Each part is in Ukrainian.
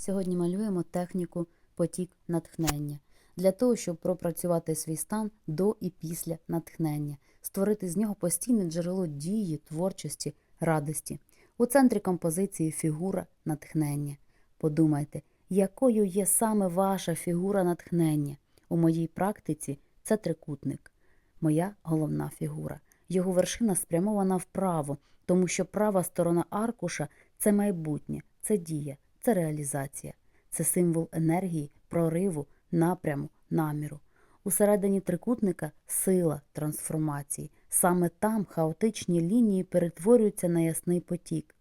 Сьогодні малюємо техніку потік натхнення для того, щоб пропрацювати свій стан до і після натхнення, створити з нього постійне джерело дії, творчості, радості. У центрі композиції фігура натхнення. Подумайте, якою є саме ваша фігура натхнення. У моїй практиці це трикутник, моя головна фігура. Його вершина спрямована вправо, тому що права сторона аркуша це майбутнє, це дія, це реалізація, це символ енергії, прориву, напряму, наміру. Усередині трикутника сила трансформації. Саме там хаотичні лінії перетворюються на ясний потік.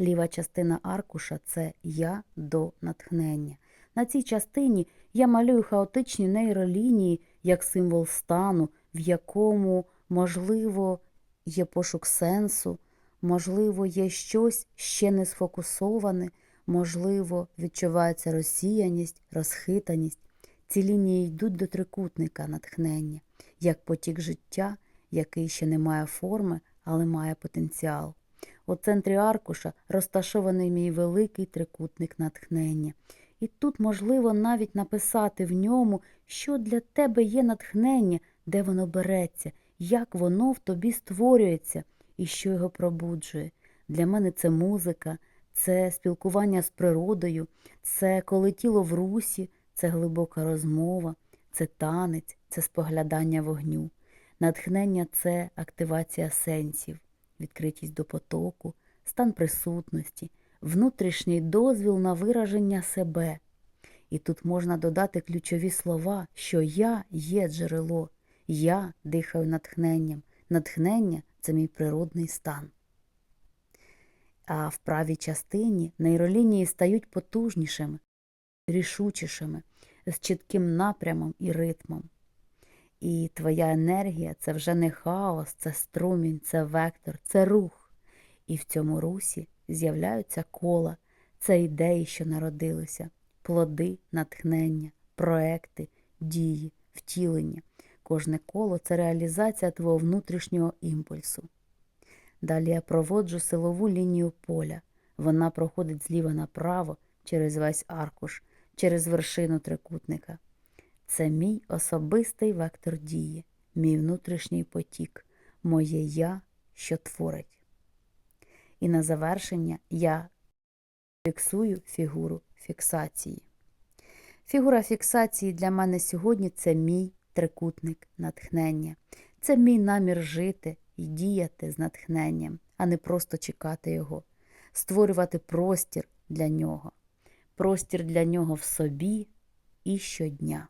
Ліва частина аркуша це я до натхнення. На цій частині я малюю хаотичні нейролінії як символ стану, в якому, можливо, є пошук сенсу, можливо, є щось ще не сфокусоване, можливо, відчувається розсіяність, розхитаність. Ці лінії йдуть до трикутника натхнення, як потік життя, який ще не має форми, але має потенціал. У центрі аркуша розташований мій великий трикутник натхнення. І тут можливо навіть написати в ньому, що для тебе є натхнення, де воно береться, як воно в тобі створюється і що його пробуджує. Для мене це музика, це спілкування з природою, це коли тіло в русі, це глибока розмова, це танець, це споглядання вогню. Натхнення це активація сенсів, відкритість до потоку, стан присутності, внутрішній дозвіл на вираження себе. І тут можна додати ключові слова, що я є джерело, я дихаю натхненням. Натхнення це мій природний стан. А в правій частині нейролінії стають потужнішими, рішучішими, з чітким напрямом і ритмом. І твоя енергія це вже не хаос, це струмінь, це вектор, це рух. І в цьому русі з'являються кола, це ідеї, що народилися, плоди, натхнення, проекти, дії, втілення. Кожне коло це реалізація твого внутрішнього імпульсу. Далі я проводжу силову лінію поля. Вона проходить зліва направо через весь аркуш, через вершину трикутника. Це мій особистий вектор дії, мій внутрішній потік, моє я, що творить. І на завершення я фіксую фігуру фіксації. Фігура фіксації для мене сьогодні це мій трикутник натхнення. Це мій намір жити і діяти з натхненням, а не просто чекати його, створювати простір для нього, простір для нього в собі і щодня.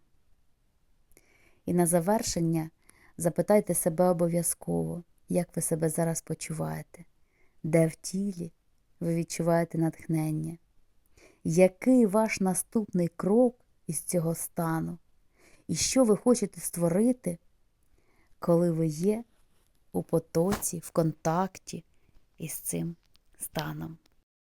І на завершення запитайте себе обов'язково, як ви себе зараз почуваєте, де в тілі ви відчуваєте натхнення, який ваш наступний крок із цього стану, і що ви хочете створити, коли ви є у потоці, в контакті із цим станом.